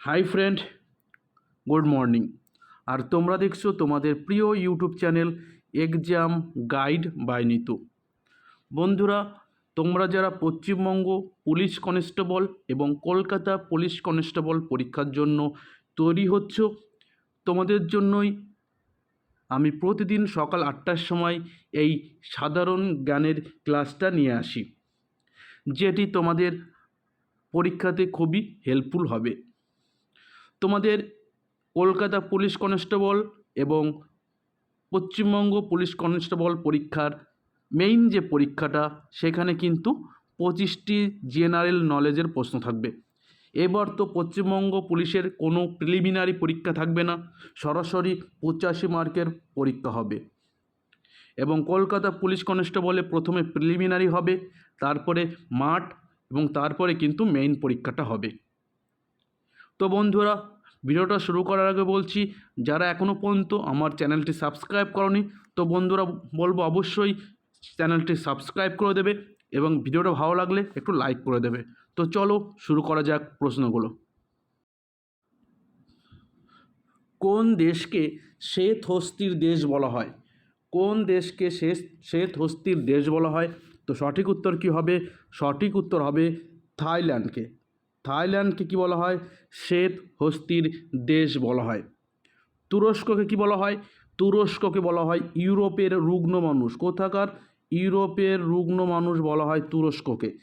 Hi friend, good morning. আর তোমরা দেখছ তোমাদের প্রিয় YouTube channel exam guide by Nitu. বন্ধুরা, তোমরা যারা পশ্চিমবঙ্গ পুলিশ কনস্টেবল এবং কলকাতা পুলিশ কনস্টেবল পরীক্ষার জন্য তৈরি হচ্ছ, তোমাদের জন্যই আমি প্রতিদিন সকাল আটটার সময় এই সাধারণ জ্ঞানের ক্লাসটা নিয়ে আসি, যেটি তোমাদের পরীক্ষাতে খুবই হেল্পফুল হবে। তোমাদের কলকাতা পুলিশ কনস্টেবল এবং পশ্চিমবঙ্গ পুলিশ কনস্টেবল পরীক্ষার মেইন যে পরীক্ষাটা, সেখানে কিন্তু পঁচিশটি জেনারেল নলেজের প্রশ্ন থাকবে। এবার তো পশ্চিমবঙ্গ পুলিশের কোনো প্রিলিমিনারি পরীক্ষা থাকবে না, সরাসরি পঁচাশি মার্কের পরীক্ষা হবে। এবং কলকাতা পুলিশ কনস্টেবলে প্রথমে প্রিলিমিনারি হবে, তারপরে মাঠ এবং তারপরে কিন্তু মেইন পরীক্ষাটা হবে। তো বন্ধুরা ভিডিওটা শুরু করার আগে বলছি, যারা এখনও পর্যন্ত আমার চ্যানেলটি সাবস্ক্রাইব করনি, তো বন্ধুরা বলব অবশ্যই চ্যানেলটি সাবস্ক্রাইব করে দেবে এবং ভিডিওটা ভালো লাগলে একটু লাইক করে দেবে। তো চলো শুরু করা যাক প্রশ্নগুলো। কোন দেশকে শ্বেত হস্তির দেশ বলা হয়? কোন দেশকে শ্বেত হস্তির দেশ বলা হয়? তো সঠিক উত্তর কি হবে? সঠিক উত্তর হবে থাইল্যান্ডকে। থাইল্যান্ডকে কি বলা হয়? শ্বেত হস্তির দেশ বলা হয়। তুরস্ককে কি বলা হয়? তুরস্ককে বলা হয় ইউরোপের রুগ্ন মানুষ। কোথাকার? ইউরোপের রুগ্ন মানুষ বলা হয় তুরস্ককে।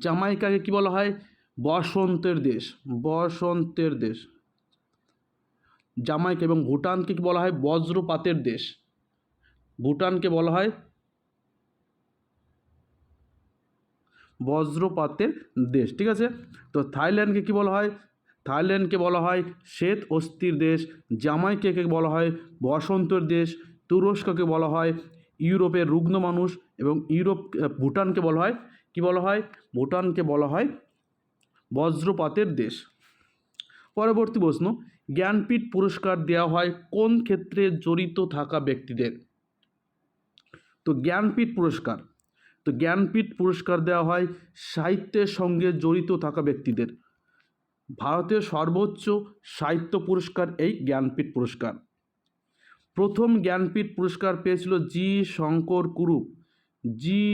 জামাইকাকে কি বলা হয়? বসন্তের দেশ। বসন্তের দেশ। জামাইকা এবং ভুটানকে কি বলা হয়? বজ্রপাতের দেশ। ভুটানকে বলা হয় বজ্রপাতের দেশ, ঠিক আছে? তো থাইল্যান্ডকে কি বলা হয়? থাইল্যান্ডকে বলা হয় শ্বেত অস্থির দেশ, জামাইকাকে বলা হয়? বসন্তর দেশ, তুরস্ককে বলা হয় ইউরোপের রুগ্ন মানুষ এবং ইউরোপ ভুটানকে বলা হয়, কি বলা হয়? ভুটানকে বলা হয় বজ্রপাতের দেশ। পরবর্তী প্রশ্ন, জ্ঞানপীঠ পুরস্কার দেওয়া হয় কোন ক্ষেত্রে জড়িত থাকা ব্যক্তিদের? তো জ্ঞানপীঠ পুরস্কার তো জ্ঞানপীঠ পুরস্কার দেওয়া হয় সাহিত্যের সঙ্গে জড়িত থাকা ব্যক্তিদের। ভারতের সর্বোচ্চ সাহিত্য পুরস্কার এই জ্ঞানপীঠ পুরস্কার। প্রথম জ্ঞানপীঠ পুরস্কার পেয়েছিল জি শঙ্কর কুরুপ। জি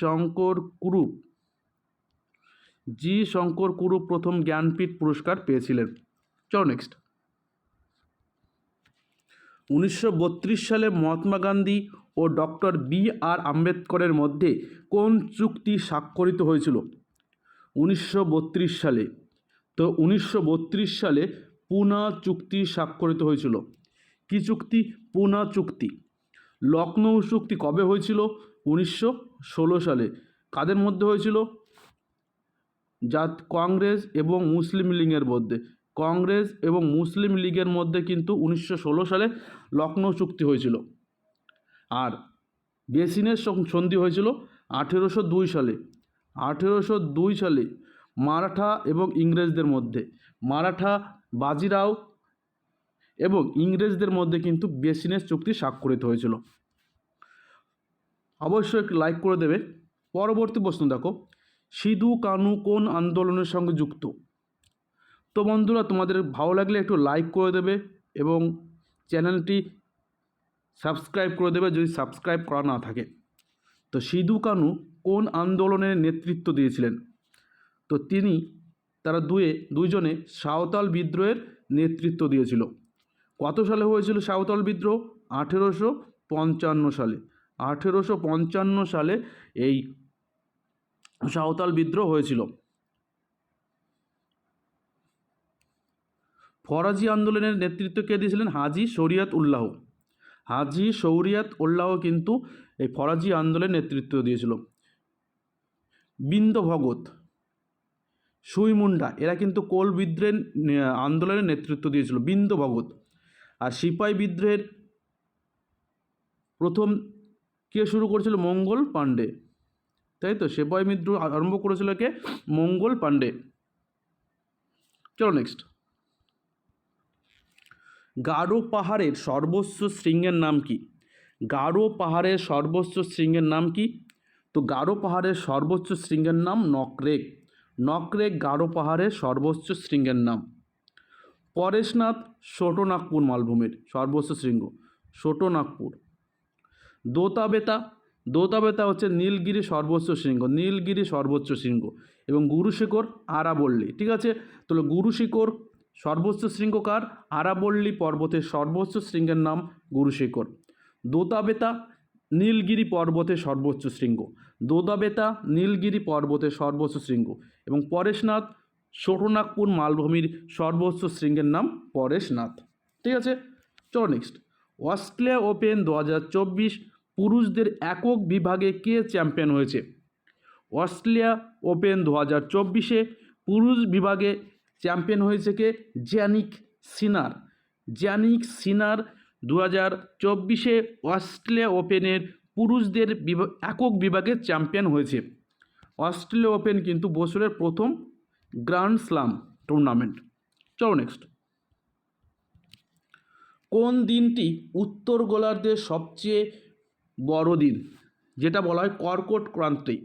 শঙ্কর কুরুপ। জি শঙ্কর কুরুপ প্রথম জ্ঞানপীঠ পুরস্কার পেয়েছিলেন। চলো নেক্সট উনিশশো বত্রিশ সালে মহাত্মা গান্ধী ও ডক্টর বি আর আম্বেদকরের মধ্যে কোন চুক্তি স্বাক্ষরিত হয়েছিল? উনিশশো বত্রিশ সালে। তো উনিশশো বত্রিশ সালে পুনা চুক্তি স্বাক্ষরিত হয়েছিল। কি চুক্তি? পুনা চুক্তি। লখনৌ চুক্তি কবে হয়েছিল? উনিশশো ষোলো সালে। কাদের মধ্যে হয়েছিল? জাত কংগ্রেস এবং মুসলিম লীগের মধ্যে। কংগ্রেস এবং মুসলিম লীগের মধ্যে কিন্তু উনিশশো ষোলো সালে লখনৌ চুক্তি হয়েছিল। আর বেসিনের সন্ধি হয়েছিল আঠেরোশো দুই সালে। আঠেরোশো দুই সালে মারাঠা এবং ইংরেজদের মধ্যে। মারাঠা বাজিরাও এবং ইংরেজদের মধ্যে কিন্তু বেসিনের চুক্তি স্বাক্ষরিত হয়েছিল। অবশ্যই লাইক করে দেবে। পরবর্তী প্রশ্ন দেখো, সিধু কানু কোন আন্দোলনের সঙ্গে যুক্ত? তো বন্ধুরা, তোমাদের ভালো লাগলে একটু লাইক করে দেবে এবং চ্যানেলটি সাবস্ক্রাইব করে দেবে যদি সাবস্ক্রাইব করা না থাকে। তো সিধু কানু কোন আন্দোলনের নেতৃত্ব দিয়েছিলেন? তো তিনি তারা দুয়ে, দুইজনে সাঁওতাল বিদ্রোহের নেতৃত্ব দিয়েছিল। কত সালে হয়েছিল সাঁওতাল বিদ্রোহ? আঠেরোশো পঞ্চান্ন সালে। আঠেরোশো পঞ্চান্ন সালে এই সাঁওতাল বিদ্রোহ হয়েছিল। ফরাজি আন্দোলনের নেতৃত্ব কে দিয়েছিলেন? হাজি শরিয়াত উল্লাহ। হাজি শৌরিয়াত উল্লাহ কিন্তু এই ফরাজি আন্দোলনের নেতৃত্ব দিয়েছিল। বিন্দ ভগত সুইমুন্ডা, এরা কিন্তু কোল বিদ্রোহের আন্দোলনের নেতৃত্ব দিয়েছিল। বিন্দ ভগত আর সিপাই বিদ্রোহের প্রথম কে শুরু করেছিল? মঙ্গল পাণ্ডে। তাই তো? সিপাই বিদ্রোহ আরম্ভ করেছিল কে? মঙ্গল পাণ্ডে। চলো নেক্সট গারো পাহাড়ের সর্বোচ্চ শৃঙ্গের নাম কি? গারো পাহাড়ের সর্বোচ্চ শৃঙ্গের নাম কি? তো গারো পাহাড়ের সর্বোচ্চ শৃঙ্গের নাম নকরেক। নকরেক গারো পাহাড়ের সর্বোচ্চ শৃঙ্গের নাম। পরেশনাথ ছোটনাগপুর মালভূমির সর্বোচ্চ শৃঙ্গ, ছোটনাগপুর। দোতাবেতা দোতাবেতা হচ্ছে নীলগিরি সর্বোচ্চ শৃঙ্গ, নীলগিরি সর্বোচ্চ শৃঙ্গ এবং গুরুশেখর আরাবল্লী, ঠিক আছে? তাহলে গুরুশিখর সর্বোচ্চ শৃঙ্গ কার আরাবল্লী পর্বতের সর্বোচ্চ শৃঙ্গের নাম গুরুশেখর। দোতাবেতা নীলগিরি পর্বতের সর্বোচ্চ শৃঙ্গ। দোদাবেতা নীলগিরি পর্বতের সর্বোচ্চ শৃঙ্গ এবং পরেশনাথ ছোটনাগপুর মালভূমির সর্বোচ্চ শৃঙ্গের নাম পরেশনাথ। ঠিক আছে? চলো নেক্সট অস্ট্রেলিয়া ওপেন দু হাজার চব্বিশ পুরুষদের একক বিভাগে কে চ্যাম্পিয়ন হয়েছে? অস্ট্রেলিয়া ওপেন দু হাজার চব্বিশে পুরুষ বিভাগে চ্যাম্পিয়ন হয়েছে কে? জ্যানিক সিনার। জ্যানিক সিনার দু হাজার চব্বিশে অস্ট্রেলিয়া ওপেনের পুরুষদের একক বিভাগে চ্যাম্পিয়ন হয়েছে। অস্ট্রেলিয়া ওপেন কিন্তু বছরের প্রথম গ্র্যান্ড স্লাম টুর্নামেন্ট। চলো নেক্সট কোন দিনটি উত্তর গোলার্ধের সবচেয়ে বড় দিন? যেটা বলা হয় কর্কট ক্রান্তি।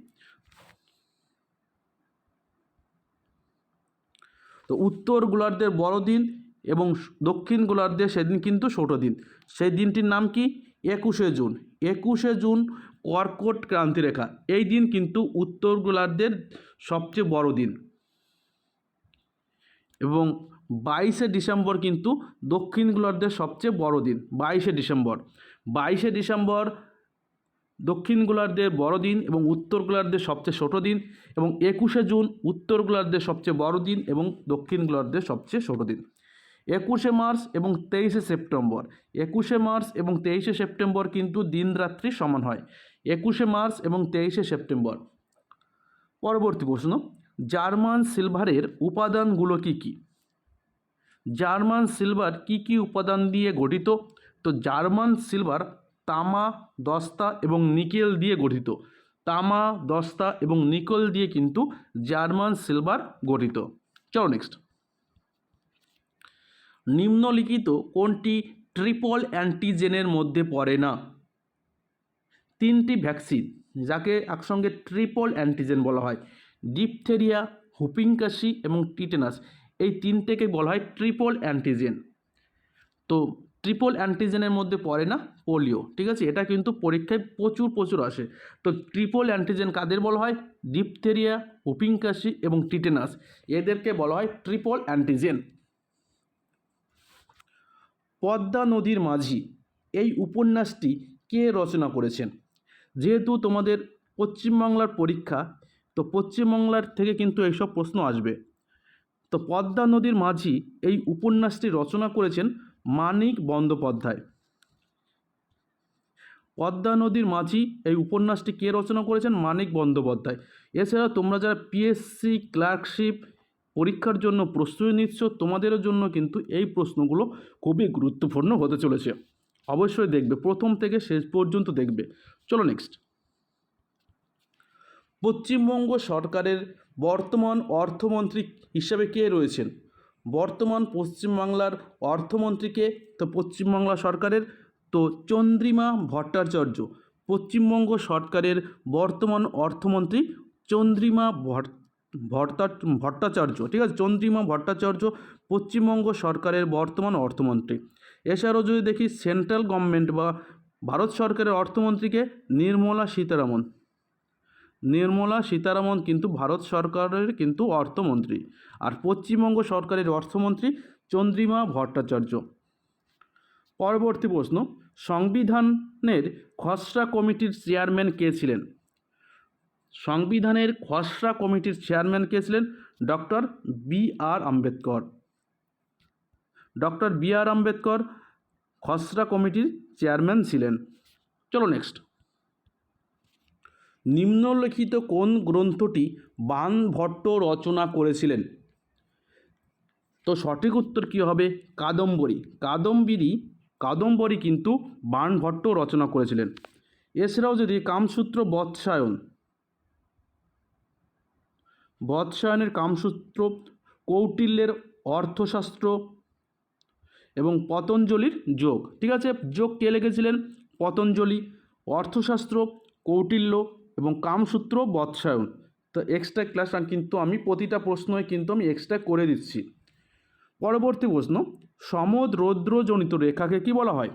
তো উত্তর গোলার্ধের বড় দিন এবং দক্ষিণ গোলার্ধের সেদিন কিন্তু ছোট দিন। সেই দিনটির নাম কি? একুশে জুন। একুশে জুন কর্কট ক্রান্তিরেখা এই দিন কিন্তু উত্তর গোলার্ধের সবচেয়ে বড় দিন। এবং বাইশে ডিসেম্বর কিন্তু দক্ষিণ গোলার্ধের সবচেয়ে বড় দিন। বাইশে ডিসেম্বর। বাইশে ডিসেম্বর দক্ষিণ গোলার্ধের বড় দিন এবং উত্তর গোলার্ধের সবচেয়ে ছোট দিন এবং একুশে জুন উত্তর গোলার্ধের সবচেয়ে বড় দিন এবং দক্ষিণ গোলার্ধের সবচেয়ে ছোট দিন। একুশে মার্চ এবং তেইশে সেপ্টেম্বর। একুশে মার্চ এবং তেইশে সেপ্টেম্বর কিন্তু দিন রাত্রি সমান হয়। একুশে মার্চ এবং তেইশে সেপ্টেম্বর। পরবর্তী প্রশ্ন, জার্মান সিলভারের উপাদানগুলো কি কি? জার্মান সিলভার কি কি উপাদান দিয়ে গঠিত? তো জার্মান সিলভার তামা, দস্তা এবং নিকেল দিয়ে গঠিত। তামা, দস্তা এবং নিকেল দিয়ে কিন্তু জার্মান সিলভার গঠিত। চলো নেক্সট নিম্নলিখিত কোনটি ট্রিপল অ্যান্টিজেনের মধ্যে পড়ে না? তিনটি ভ্যাকসিন, যাকে একসঙ্গে ট্রিপল অ্যান্টিজেন বলা হয়, ডিপথেরিয়া হুপিং কাশি এবং টিটেনাস। এই তিনটেকে বলা হয় ট্রিপল অ্যান্টিজেন। তো ট্রিপল অ্যান্টিজেনের মধ্যে পড়ে না? পোলিও ঠিক আছে? এটা কিন্তু পরীক্ষায় প্রচুর প্রচুর আসে। তো ট্রিপল অ্যান্টিজেন কাদের বলা হয়? ডিপথেরিয়া হুপিং কাশি এবং টিটেনাস এদেরকে বলা হয় ট্রিপল অ্যান্টিজেন পদ্মা নদীর মাঝি, এই উপন্যাসটি কে রচনা করেছেন? যেহেতু তোমাদের পশ্চিমবাংলার পরীক্ষা, তো পশ্চিমবাংলার থেকে কিন্তু এইসব প্রশ্ন আসবে। তো পদ্মা নদীর মাঝি এই উপন্যাসটি রচনা করেছেন মানিক বন্দ্যোপাধ্যায়। পদ্মা নদীর মাঝি, এই উপন্যাসটি কে রচনা করেছেন? মানিক বন্দ্যোপাধ্যায়। এছাড়া তোমরা যারা পিএসসি ক্লার্কশিপ পরীক্ষার জন্য প্রস্তুতি নিচ্ছ, তোমাদের জন্য কিন্তু এই প্রশ্নগুলো খুবই গুরুত্বপূর্ণ হতে চলেছে। অবশ্যই দেখবে, প্রথম থেকে শেষ পর্যন্ত দেখবে। চলো নেক্সট পশ্চিমবঙ্গ সরকারের বর্তমান অর্থমন্ত্রী হিসাবে কে রয়েছেন? বর্তমান পশ্চিমবাংলার অর্থমন্ত্রীকে, তো পশ্চিমবাংলা সরকারের, তো চন্দ্রিমা ভট্টাচার্য। পশ্চিমবঙ্গ সরকারের বর্তমান অর্থমন্ত্রী চন্দ্রিমা ভট্ট ভট্টা ভট্টাচার্য, ঠিক আছে? চন্দ্রিমা ভট্টাচার্য পশ্চিমবঙ্গ সরকারের বর্তমান অর্থমন্ত্রী। এছাড়াও যদি দেখি, সেন্ট্রাল গভর্নমেন্ট বা ভারত সরকারের অর্থমন্ত্রীকে নির্মলা সীতারামন। নির্মলা সীতারামন কিন্তু ভারত সরকারের কিন্তু অর্থমন্ত্রী আর পশ্চিমবঙ্গ সরকারের অর্থমন্ত্রী চন্দ্রিমা ভট্টাচার্য। পরবর্তী প্রশ্ন, সংবিধানের খসড়া কমিটির চেয়ারম্যান কে ছিলেন? সংবিধানের খসড়া কমিটির চেয়ারম্যান কে ছিলেন? Doctor B R Ambedkar. Doctor B R Ambedkar খসড়া কমিটির চেয়ারম্যান ছিলেন। চলো নেক্সট নিম্নলিখিত কোন গ্রন্থটি বাণভট্ট রচনা করেছিলেন? তো সঠিক উত্তর কী হবে? কাদম্বরী। কাদম্বরী কাদম্বরী কিন্তু বাণভট্ট রচনা করেছিলেন। এছাড়াও যদি কামসূত্র বৎসায়ন, বৎসায়নের কামসূত্র কৌটিল্যের অর্থশাস্ত্র এবং পতঞ্জলির যোগ। ঠিক আছে? যোগ কে লিখেছিলেন? পতঞ্জলি। অর্থশাস্ত্র, কৌটিল্য এবং কামসূত্র বৎসায়ন। তো এক্সট্রা ক্লাস কিন্তু, আমি প্রতিটা প্রশ্নই কিন্তু আমি এক্সট্রা করে দিচ্ছি। পরবর্তী প্রশ্ন, সমরৌদ্রজনিত রেখাকে কি বলা হয়?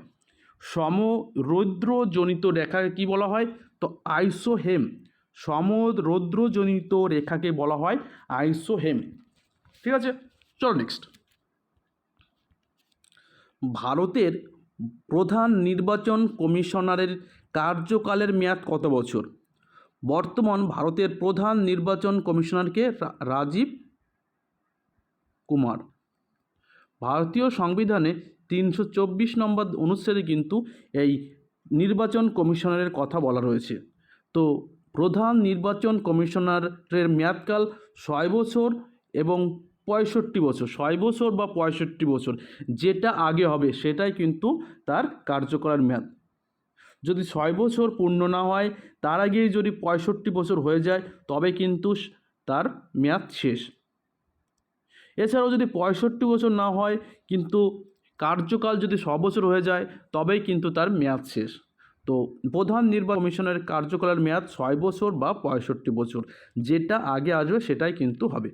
সমরৌদ্রজনিত রেখাকে কি বলা হয়? তো আইসোহেম। সমরৌদ্রজনিত রেখাকে বলা হয় আইসোহেম। ঠিক আছে? চলো নেক্সট ভারতের প্রধান নির্বাচন কমিশনারের কার্যকালের মেয়াদ কত বছর? বর্তমান ভারতের প্রধান নির্বাচন কমিশনারকে রাজীব কুমার। ভারতীয় সংবিধানে তিনশো চব্বিশ নম্বর অনুচ্ছেদে কিন্তু এই নির্বাচন কমিশনারের কথা বলা রয়েছে। তো প্রধান নির্বাচন কমিশনারের মেয়াদকাল ছয় বছর এবং পঁয়ষট্টি বছর, ছয় বছর বা পঁয়ষট্টি বছর, যেটা আগে হবে সেটাই কিন্তু তার কার্যকরের মেয়াদ। যদি ছয় বছর পূর্ণ না হয়, তার আগেই যদি পঁয়ষট্টি বছর হয়ে যায়, তবে কিন্তু তার মেয়াদ শেষ। এছাড়াও যদি পঁয়ষট্টি বছর না হয়, কিন্তু কার্যকাল যদি ছ বছর হয়ে যায়, তবেই কিন্তু তার মেয়াদ শেষ। তো প্রধান নির্বাচন কমিশনের কার্যকালের মেয়াদ ছয় বছর বা পঁয়ষট্টি বছর, যেটা আগে আসবে সেটাই কিন্তু হবে।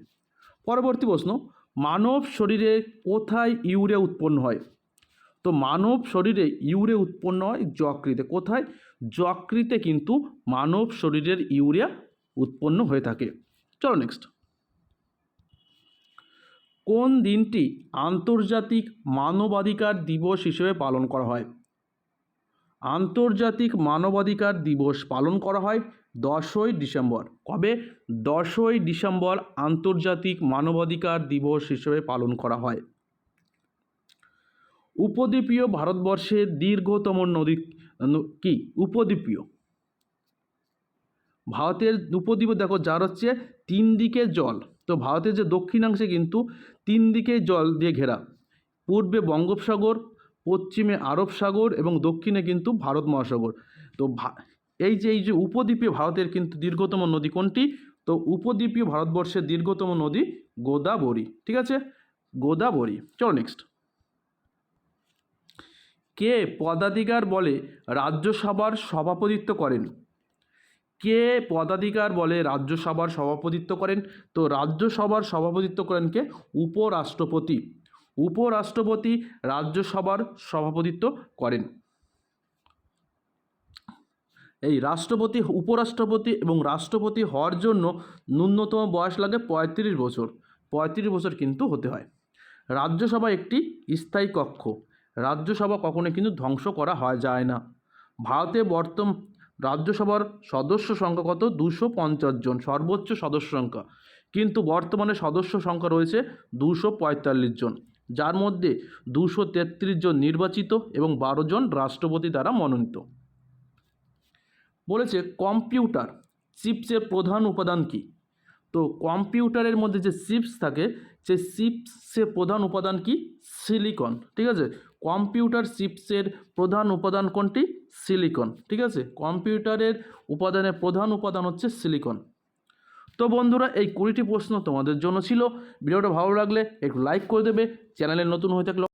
পরবর্তী প্রশ্ন, মানব শরীরে কোথায় ইউরিয়া উৎপন্ন হয়? তো মানব শরীরে ইউরিয়া উৎপন্ন হয় যকৃতে। কোথায়? যকৃতে কিন্তু মানব শরীরের ইউরিয়া উৎপন্ন হয়ে থাকে। চলো নেক্সট কোন দিনটি আন্তর্জাতিক মানবাধিকার দিবস হিসেবে পালন করা হয়? আন্তর্জাতিক মানবাধিকার দিবস পালন করা হয় দশই ডিসেম্বর। কবে? দশই ডিসেম্বর আন্তর্জাতিক মানবাধিকার দিবস হিসেবে পালন করা হয়। উপদ্বীপীয় ভারতবর্ষের দীর্ঘতম নদী কি? উপদ্বীপীয়। ভারতের উপদ্বীপ দেখো, যার হচ্ছে তিন দিকে জল। তো ভারতের যে দক্ষিণাংশে কিন্তু তিন দিকে জল দিয়ে ঘেরা। পূর্বে বঙ্গোপসাগর, পশ্চিমে আরব সাগর এবং দক্ষিণে কিন্তু ভারত মহাসাগর। তো এই যে এই যে উপদ্বীপীয় ভারতের কিন্তু দীর্ঘতম নদী কোনটি? তো উপদ্বীপীয় ভারতবর্ষের দীর্ঘতম নদী গোদাবরী। ঠিক আছে? গোদাবরী। চলো নেক্সট কে পদাধিকার বলে রাজ্যসভার সভাপতিত্ব করেন? কে পদাধিকার বলে রাজ্যসভার সভাপতিত্ব করেন? তো রাজ্যসভার সভাপতিত্ব করেন কে? উপরাষ্ট্রপতি। উপরাষ্ট্রপতি রাজ্যসভার সভাপতিত্ব করেন। এই রাষ্ট্রপতি, উপরাষ্ট্রপতি এবং রাষ্ট্রপতি হওয়ার জন্য ন্যূনতম বয়স লাগে পঁয়ত্রিশ বছর। পঁয়ত্রিশ বছর কিন্তু হতে হয়। রাজ্যসভা একটি স্থায়ী কক্ষ। রাজ্যসভা কখনো কিন্তু ধ্বংস করা হয় যায় না। ভারতে বর্তম রাজ্যসভার সদস্য সংখ্যা কত? দুশো পঞ্চাশ জন, সর্বোচ্চ সদস্য সংখ্যা। কিন্তু বর্তমানে সদস্য সংখ্যা রয়েছে দুশো পঁয়তাল্লিশ জন, যার মধ্যে দুশো তেত্রিশ জন নির্বাচিত এবং বারো জন রাষ্ট্রপতি দ্বারা মনোনীত। বলেছে কম্পিউটার, চিপসের প্রধান উপাদান কি? তো কম্পিউটারের মধ্যে যে চিপস থাকে, সেই চিপসের প্রধান উপাদান কি? সিলিকন, ঠিক আছে? কম্পিউটার চিপসের প্রধান উপাদান কোনটি? সিলিকন, ঠিক আছে? কম্পিউটারের উপাদানের প্রধান উপাদান হচ্ছে সিলিকন। তো বন্ধুরা, এই কুড়িটি প্রশ্ন তোমাদের জন্য ছিল। ভিডিওটা ভালো লাগলে একটু লাইক করে দেবে। চ্যানেলে নতুন হয়ে থাকলে